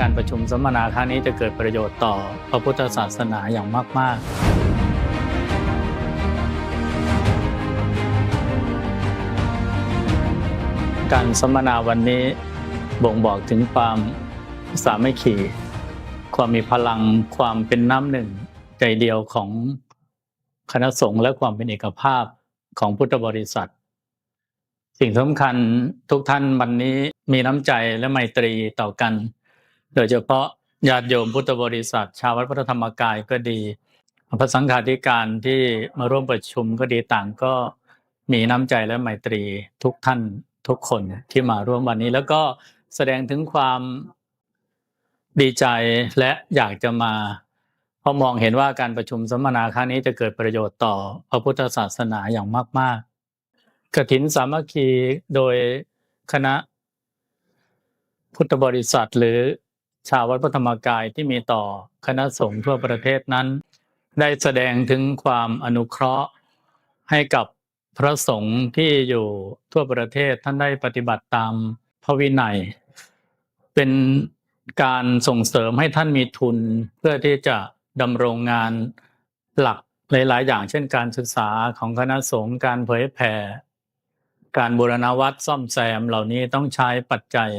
การประชุมสัมมนาครั้งนี้จะเกิดประโยชน์ต่อพระพุทธศาสนาอย่างมาก ๆการสัมมนาวันนี้บ่งบอกถึงความสามัคคีความมีพลังความเป็นน้ำหนึ่งใจเดียวของคณะสงฆ์และความเป็นเอกภาพของพุทธบริษัท สิ่งสำคัญทุกท่านวันนี้มีน้ำใจและไมตรีต่อกัน โดยเฉพาะญาติโยมพุทธบริษัท ชาววัดพระธรรมกายก็ดีพระสังฆาธิการที่มาร่วมประชุมก็ดีต่างก็มีน้ำใจและไมตรีทุกท่านทุกคนที่มาร่วมวันนี้ แล้วก็แสดงถึงความดีใจและอยากจะมาเพราะมองเห็นว่าการประชุมสัมมนาครั้งนี้จะเกิดประโยชน์ต่อพระพุทธศาสนาอย่างมาก ๆกฐินสามัคคีโดยคณะพุทธบริษัทหรือ ชาววัดพระธรรมกายที่มีต่อคณะสงฆ์ทั่วประเทศนั้น ได้แสดงถึงความอนุเคราะห์ให้กับพระสงฆ์ที่อยู่ทั่วประเทศท่านได้ปฏิบัติตามพระวินัย เป็นการส่งเสริมให้ท่านมีทุนเพื่อที่จะดำรงงานหลักหลาย ๆ อย่างเช่นการศึกษาของคณะสงฆ์การเผยแผ่ การบูรณวัดซ่อมแซมเหล่านี้ต้องใช้ปัจจัย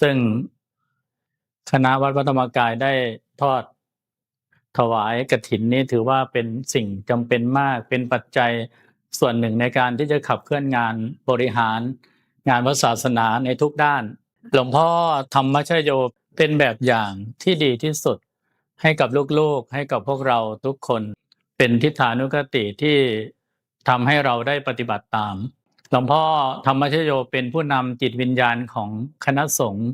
ซึ่ง คณะวัดพระธรรมกายได้ทอดถวายกฐินนี้ถือว่าเป็นสิ่งจำเป็นมาก เป็นปัจจัยส่วนหนึ่งในการที่จะขับเคลื่อนงานบริหารงานพระศาสนาในทุกด้าน หลวงพ่อธรรมชโยเป็นแบบอย่างที่ดีที่สุด ให้กับลูกๆ ให้กับพวกเราทุกคน เป็นทิฏฐานุกติที่ทำให้เราได้ปฏิบัติตาม หลวงพ่อธรรมชโยเป็นผู้นำจิตวิญญาณของคณะสงฆ์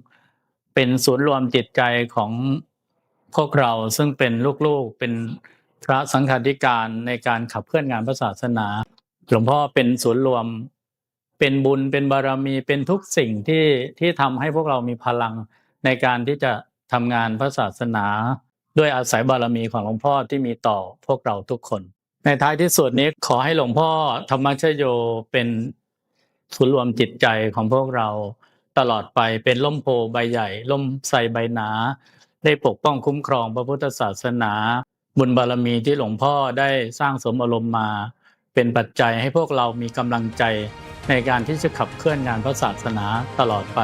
เป็นศูนย์รวมจิตใจของพวกเราซึ่งเป็นลูกๆเป็นพระสังฆาธิการในการขับเคลื่อนงานพระศาสนา หลวงพ่อเป็นศูนย์รวม เป็นบุญเป็นบารมีเป็นทุกสิ่งที่ที่ทำให้พวกเรามีพลังในการที่จะทำงานพระศาสนา ด้วยอาศัยบารมีของหลวงพ่อที่มีต่อพวกเราทุกคน ในท้ายที่สุดนี้ขอให้หลวงพ่อธรรมชโยเป็นศูนย์รวมจิตใจของพวกเรา ตลอดไปเป็นล่มโพใบใหญ่ ล่มใสใบหนา ได้ปกป้องคุ้มครองพระพุทธศาสนา บุญบารมีที่หลวงพ่อได้สร้างสมอารมณ์มา เป็นปัจจัยให้พวกเรามีกำลังใจในการที่จะขับเคลื่อนงานพระศาสนาตลอดไป